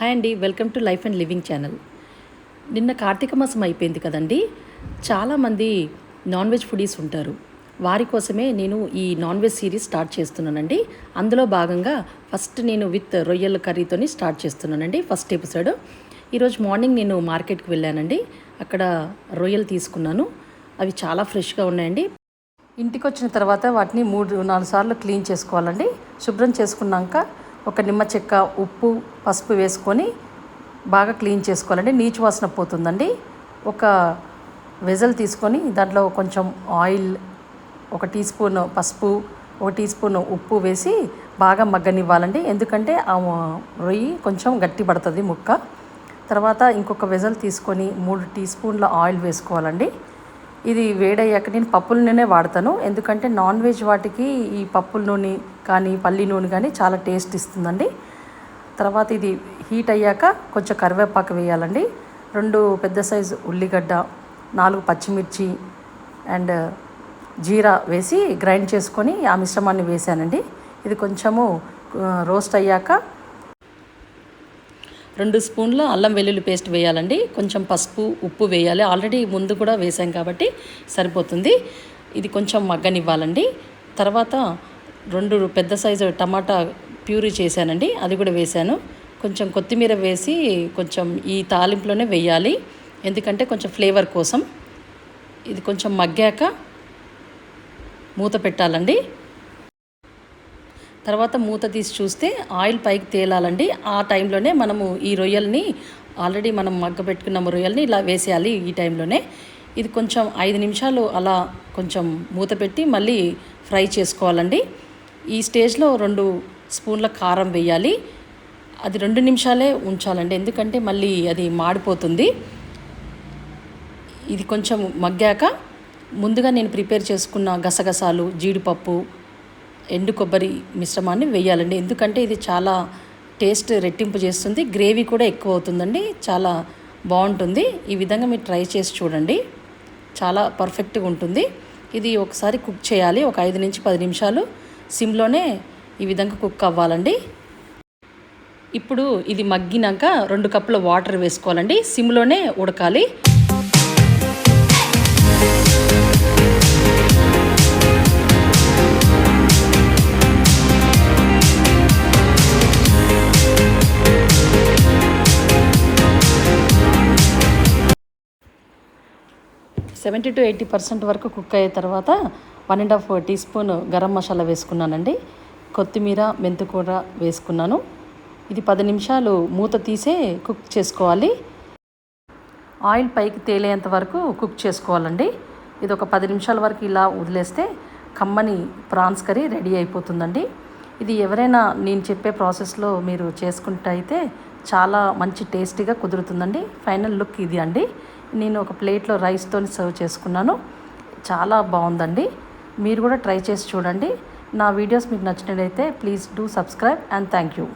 Hi అండి welcome to life and living channel. నిన్న కార్తీక మాసం అయిపోయింది కదండి చాలామంది నాన్ వెజ్ ఫుడీస్ ఉంటారు. వారి కోసమే నేను ఈ నాన్ వెజ్ సిరీస్ స్టార్ట్ చేస్తున్నానండి. అందులో భాగంగా ఫస్ట్ నేను విత్ రొయ్యల కర్రీతోని స్టార్ట్ చేస్తున్నానండి ఫస్ట్ ఎపిసోడ్. ఈరోజు మార్నింగ్ నేను మార్కెట్కి వెళ్ళానండి అక్కడ రొయ్యలు తీసుకున్నాను. అవి చాలా ఫ్రెష్గా ఉన్నాయండి. ఇంటికి వచ్చిన తర్వాత వాటిని మూడు నాలుగు సార్లు క్లీన్ చేసుకోవాలండి. శుభ్రం చేసుకున్నాక ఒక నిమ్మ చెక్క ఉప్పు పసుపు వేసుకొని బాగా క్లీన్ చేసుకోవాలండి. నీచు వాసన పోతుందండి. ఒక వెజల్ తీసుకొని దాంట్లో కొంచెం ఆయిల్ ఒక టీ స్పూన్ పసుపు ఒక టీ స్పూన్ ఉప్పు వేసి బాగా మగ్గనివ్వాలండి. ఎందుకంటే ఆ రొయ్యి కొంచెం గట్టి పడుతుంది ముక్క. తర్వాత ఇంకొక వెజల్ తీసుకొని మూడు టీ స్పూన్ల ఆయిల్ వేసుకోవాలండి. ఇది వేడయ్యాక నేను పప్పుల నూనె వాడతాను. ఎందుకంటే నాన్ వెజ్ వాటికి ఈ పప్పుల నూనె కానీ పల్లి నూనె కానీ చాలా టేస్ట్ ఇస్తుందండి. తర్వాత ఇది హీట్ అయ్యాక కొంచెం కరివేపాకు వేయాలండి. రెండు పెద్ద సైజు ఉల్లిగడ్డ నాలుగు పచ్చిమిర్చి అండ్ జీరా వేసి గ్రైండ్ చేసుకొని ఆ మిశ్రమాన్ని వేసానండి. ఇది కొంచెము రోస్ట్ అయ్యాక రెండు స్పూన్ల అల్లం వెల్లుల్లి పేస్ట్ వేయాలండి. కొంచెం పసుపు ఉప్పు వేయాలి. ఆల్రెడీ ముందు కూడా వేసాం కాబట్టి సరిపోతుంది. ఇది కొంచెం మగ్గనివ్వాలండి. తర్వాత రెండు పెద్ద సైజు టమాటా ప్యూరీ చేశానండి. అది కూడా వేశాను. కొంచెం కొత్తిమీర వేసి కొంచెం ఈ తాలింపులోనే వేయాలి. ఎందుకంటే కొంచెం ఫ్లేవర్ కోసం. ఇది కొంచెం మగ్గాక మూత పెట్టాలండి. తర్వాత మూత తీసి చూస్తే ఆయిల్ పైకి తేలాలండి. ఆ టైంలోనే మనము ఈ రొయ్యల్ని ఆల్రెడీ మనం మగ్గబెట్టుకున్న రొయ్యల్ని ఇలా వేసేయాలి ఈ టైంలోనే. ఇది కొంచెం ఐదు నిమిషాలు అలా కొంచెం మూత పెట్టి మళ్ళీ ఫ్రై చేసుకోవాలండి. ఈ స్టేజ్లో రెండు స్పూన్ల కారం వేయాలి. అది రెండు నిమిషాలే ఉంచాలండి. ఎందుకంటే మళ్ళీ అది మాడిపోతుంది. ఇది కొంచెం మగ్గాక ముందుగా నేను ప్రిపేర్ చేసుకున్న గసగసాలు జీడిపప్పు ఎండు కొబ్బరి మిశ్రమాన్ని వేయాలండి. ఎందుకంటే ఇది చాలా టేస్ట్ రెట్టింపు చేస్తుంది. గ్రేవీ కూడా ఎక్కువ అవుతుందండి. చాలా బాగుంటుంది. ఈ విధంగా మీరు ట్రై చేసి చూడండి. చాలా పర్ఫెక్ట్గా ఉంటుంది. ఇది ఒకసారి కుక్ చేయాలి. ఒక ఐదు నుంచి పది నిమిషాలు సిమ్లోనే ఈ విధంగా కుక్ అవ్వాలండి. ఇప్పుడు ఇది మగ్గినాక రెండు కప్పుల వాటర్ వేసుకోవాలండి. సిమ్లోనే ఉడకాలి. సెవెంటీ టు ఎయిటీ పర్సెంట్ వరకు కుక్ అయిన తర్వాత one and half teaspoon garam masala వేసుకున్నానండి. కొత్తిమీర మెంతికూర వేసుకున్నాను. ఇది పది నిమిషాలు మూత తీసే కుక్ చేసుకోవాలి. ఆయిల్ పైకి తేలేంత వరకు కుక్ చేసుకోవాలండి. ఇది ఒక పది నిమిషాల వరకు ఇలా వదిలేస్తే కమ్మని ప్రాన్స్ కర్రీ రెడీ అయిపోతుందండి. ఇది ఎవరైనా నేను చెప్పే ప్రాసెస్లో మీరు చేసుకుంటే అయితే చాలా మంచి టేస్టీగా కుదురుతుందండి. ఫైనల్ లుక్ ఇది అండి. నేను ఒక ప్లేట్లో రైస్తో సర్వ్ చేసుకున్నాను. చాలా బాగుందండి. మీరు కూడా ట్రై చేసి చూడండి. నా వీడియోస్ మీకు నచ్చినట్లయితే please do subscribe and thank you.